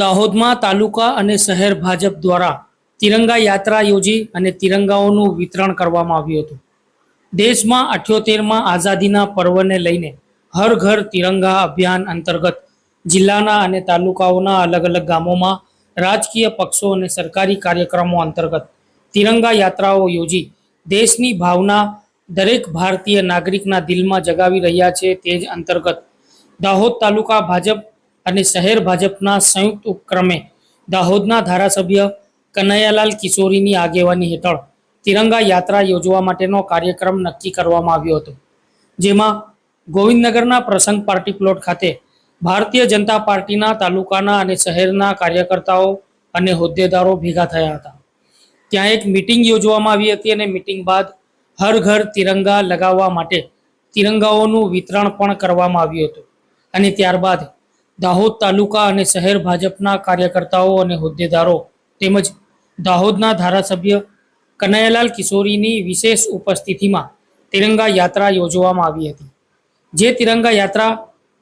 દાહોદમાં તાલુકા અને શહેર ભાજપ દ્વારા તિરંગા યાત્રા યોજી અને તિરંગાઓનું વિતરણ કરવામાં આવ્યું હતું. દેશમાં અઠ્યોતેરમાં આઝાદીના પર્વને લઈને હર ઘર તિરંગા અભિયાન અંતર્ગત જિલ્લાના અને તાલુકાઓના અલગ અલગ ગામોમાં રાજકીય પક્ષો અને સરકારી કાર્યક્રમો અંતર્ગત તિરંગા યાત્રાઓ યોજી દેશની ભાવના દરેક ભારતીય નાગરિકના દિલમાં જગાવી રહ્યા છે તે જ અંતર્ગત દાહોદ તાલુકા ભાજપ અને શહેર ભાજપના સંયુક્ત ઉપક્રમે દાહોદના ધારાસભ્ય કનૈયાલાલ કિશોરીની આગેવાની હેઠળ તિરંગા યાત્રા યોજવા માટેનો કાર્યક્રમ નક્કી કરવામાં આવ્યો હતો, જેમાં ગોવિંદનગરના પ્રસંગ પાર્ટી પ્લોટ ખાતે ભારતીય જનતા પાર્ટીના તાલુકાના અને શહેરના કાર્યકર્તાઓ અને હોદ્દેદારો ભેગા થયા હતા. ત્યાં એક મિટિંગ યોજવામાં આવી હતી અને મિટિંગ બાદ હર ઘર તિરંગા લગાવવા માટે તિરંગાઓનું વિતરણ પણ કરવામાં આવ્યું હતું અને ત્યારબાદ દાહોદ તાલુકા અને શહેર ભાજપના કાર્યકર્તાઓ અને હોદ્દેદારો તેમજ દાહોદના ધારાસભ્ય કનૈયાલાલ કિશોરીની વિશેષ ઉપસ્થિતિમાં તિરંગા યાત્રા યોજવામાં આવી હતી, જે તિરંગા યાત્રા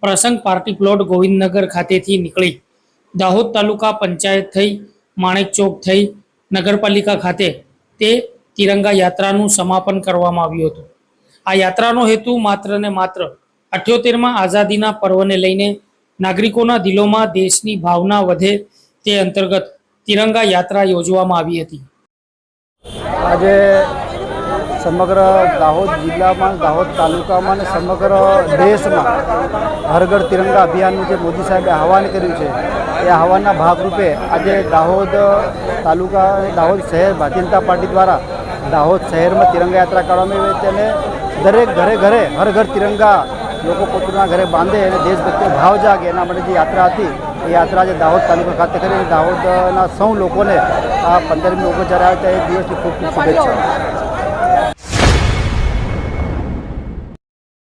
પ્રસંગ પાર્ટી પ્લોટ ગોવિંદનગર ખાતેથી નીકળી દાહોદ તાલુકા પંચાયત થઈ, માણેક ચોક થઈ, નગરપાલિકા ખાતે તે તિરંગા યાત્રાનું સમાપન કરવામાં આવ્યું હતું. આ યાત્રાનો હેતુ માત્ર ને માત્ર અઠ્યોતેરમાં આઝાદીના પર્વને લઈને નાગરિકોના દિલોમાં દેશની ભાવના વધે તે અંતર્ગત તિરંગા યાત્રા યોજવામાં આવી હતી. આજે સમગ્ર દાહોદ જિલ્લામાં, દાહોદ તાલુકામાં અને સમગ્ર દેશમાં હર તિરંગા અભિયાનનું જે મોદી સાહેબે આહવાન કર્યું છે, એ આહવાનના ભાગરૂપે આજે દાહોદ તાલુકા અને દાહોદ શહેર ભારતીય જનતા પાર્ટી દ્વારા દાહોદ શહેરમાં તિરંગા યાત્રા કાઢવામાં આવી તેને દરેક ઘરે ઘરે હર ઘર તિરંગા લોકો પોતાના ઘરે બાંધે અને દેશભક્તિનો ભાવ જાગે, એના માટે જે યાત્રા હતી, એ યાત્રા આજે દાહોદ તાલુકા ખાતે કરી દાહોદના સૌ લોકોને આ પંદરમી ઓગસ્ટ જ્યારે આવે ત્યારે એ દિવસની ખૂબ ખૂબ શુભેચ્છાઓ.